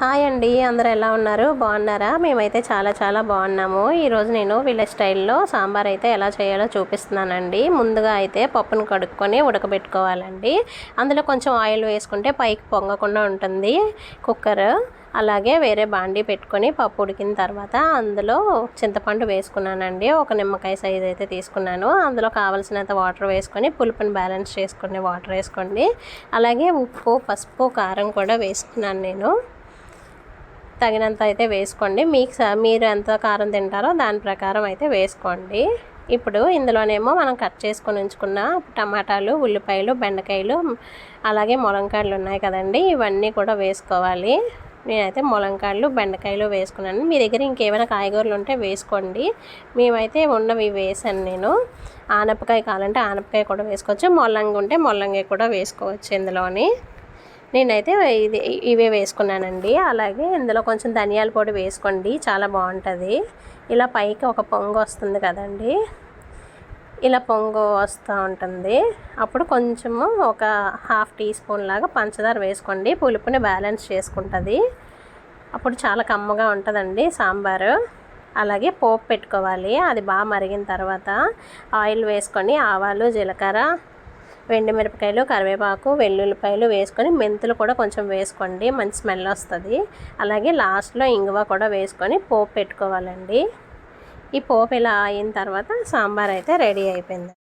Hi అండి అందరూ ఎలా ఉన్నారు? బాగున్నారా? మేమైతే చాలా చాలా బాగున్నాము. ఈరోజు నేను విలేజ్ స్టైల్లో సాంబార్ అయితే ఎలా చేయాలో చూపిస్తున్నానండి. ముందుగా అయితే పప్పును కడుక్కొని ఉడకబెట్టుకోవాలండి. అందులో కొంచెం ఆయిల్ వేసుకుంటే పైకి పొంగకుండా ఉంటుంది. కుక్కర్ అలాగే వేరే బాండీ పెట్టుకొని పప్పు ఉడికిన తర్వాత అందులో చింతపండు వేసుకున్నానండి. ఒక నిమ్మకాయ సైజ్ అయితే తీసుకున్నాను. అందులో కావలసినంత వాటర్ వేసుకొని పులుపుని బ్యాలెన్స్ చేసుకుని వాటర్ వేసుకోండి. అలాగే ఉప్పు పసుపు కారం కూడా వేసుకున్నాను నేను. తగినంత అయితే వేసుకోండి. మీకు మీరు ఎంత కారం తింటారో దాని ప్రకారం అయితే వేసుకోండి. ఇప్పుడు ఇందులోనేమో మనం కట్ చేసుకొని ఉంచుకున్న టమాటాలు ఉల్లిపాయలు బెండకాయలు అలాగే ములంకాయలు ఉన్నాయి కదండి. ఇవన్నీ కూడా వేసుకోవాలి. నేనైతే ములంకాయలు బెండకాయలు వేసుకున్నాను. మీ దగ్గర ఇంకేమైనా కాయగూరలు ఉంటే వేసుకోండి. మేమైతే ఉన్నవి వేసాను నేను. ఆనపకాయ కావాలంటే ఆనపకాయ కూడా వేసుకోవచ్చు. ముల్లంగి ఉంటే ముల్లంగి కూడా వేసుకోవచ్చు ఇందులోని. నేనైతే ఇది ఇవే వేసుకున్నానండి. అలాగే ఇందులో కొంచెం ధనియాల పొడి వేసుకోండి చాలా బాగుంటుంది. ఇలా పైకి ఒక పొంగు వస్తుంది కదండి. ఇలా పొంగు వస్తూ ఉంటుంది. అప్పుడు కొంచెము ఒక హాఫ్ టీ స్పూన్ లాగా పంచదార వేసుకోండి. పులుపుని బ్యాలెన్స్ చేసుకుంటుంది. అప్పుడు చాలా కమ్మగా ఉంటుందండి సాంబారు. అలాగే పోపు పెట్టుకోవాలి. అది బాగా మరిగిన తర్వాత ఆయిల్ వేసుకొని ఆవాలు జీలకర్ర మిరపకాయలు కరివేపాకు వెల్లుల్లిపాయలు వేసుకొని మెంతులు కూడా కొంచెం వేసుకోండి మంచి స్మెల్ వస్తుంది. అలాగే లాస్ట్లో ఇంగువ కూడా వేసుకొని పోపు పెట్టుకోవాలండి. ఈ పోపు ఇలా అయిన తర్వాత సాంబార్ అయితే రెడీ అయిపోయింది.